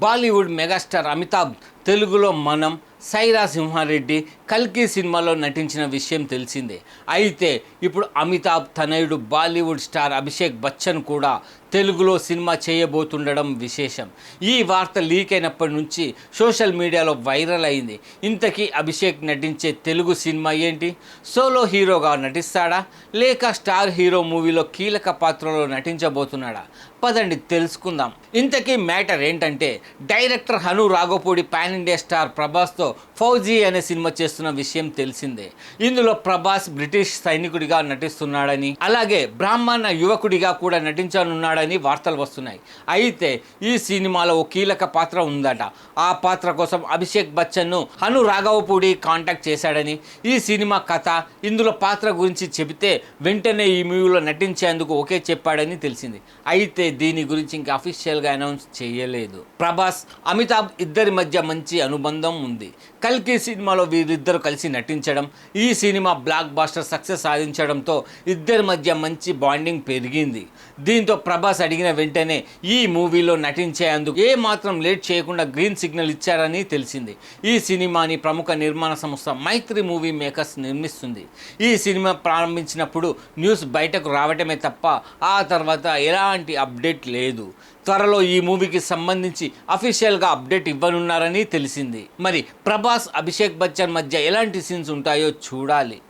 Bollywood megastar Amitabh తెలుగులో మనం సైరా సింహారెడ్డి కల్కి సినిమాలో నటించిన విషయం తెలిసిందే. అయితే ఇప్పుడు అమితాబ్ తనయుడు బాలీవుడ్ స్టార్ అభిషేక్ బచ్చన్ కూడా తెలుగులో సినిమా చేయబోతుండడం విశేషం. ఈ వార్త లీక్ అయినప్పటి నుంచి సోషల్ మీడియాలో వైరల్ అయింది. ఇంతకీ అభిషేక్ నటించే తెలుగు సినిమా ఏంటి? సోలో హీరోగా నటిస్తాడా? లేక స్టార్ హీరో మూవీలో కీలక పాత్రలో నటించబోతున్నాడా? పదండి తెలుసుకుందాం. ఇంతకీ మ్యాటర్ ఏంటంటే director Hanu Raghavapudi pan India star ప్రభాస్తో Fauji అనే సినిమా చేస్తున్న విషయం తెలిసిందే. ఇందులో ప్రభాస్ బ్రిటిష్ సైనికుడిగా నటిస్తున్నాడని అలాగే బ్రాహ్మణ యువకుడిగా కూడా నటించనున్నాడని వార్తలు వస్తున్నాయి. అయితే ఈ సినిమాలో ఓ కీలక పాత్ర ఉందట. ఆ పాత్ర కోసం అభిషేక్ బచ్చన్ను హను రాఘవపూడి కాంటాక్ట్ చేశాడని ఈ సినిమా కథ ఇందులో పాత్ర గురించి చెబితే వెంటనే ఈ మూవీలో నటించేందుకు ఓకే చెప్పాడని తెలిసింది. అయితే దీని గురించి ఇంకా అఫీషియల్గా అనౌన్స్ చేయలేదు. ప్రభాస్ అమితాబ్ ఇద్దరి మధ్య మంచి అనుబంధం ఉంది. కల్కి సినిమాలో వీరిద్దరు కలిసి నటించడం ఈ సినిమా బ్లాక్ బాస్టర్ సక్సెస్ సాధించడంతో ఇద్దరి మధ్య మంచి బాండింగ్ పెరిగింది. దీంతో ప్రభాస్ అడిగిన వెంటనే ఈ మూవీలో నటించేందుకు ఏ మాత్రం లేట్ చేయకుండా గ్రీన్ సిగ్నల్ ఇచ్చారని తెలిసింది. ఈ సినిమాని ప్రముఖ నిర్మాణ సంస్థ మైత్రి మూవీ మేకర్స్ నిర్మిస్తుంది. ఈ సినిమా ప్రారంభించినప్పుడు న్యూస్ బయటకు రావటమే తప్ప ఆ తర్వాత ఎలాంటి అప్డేట్ లేదు. త్వరలో ఈ మూవీకి సంబంధించి అఫీషియల్గా అప్డేట్ ఇవ్వనున్నారని తెలిసింది. మరి ప్రభాస్ అభిషేక్ బచ్చన్ మధ్య ఎలాంటి సీన్స్ ఉంటాయో చూడాలి.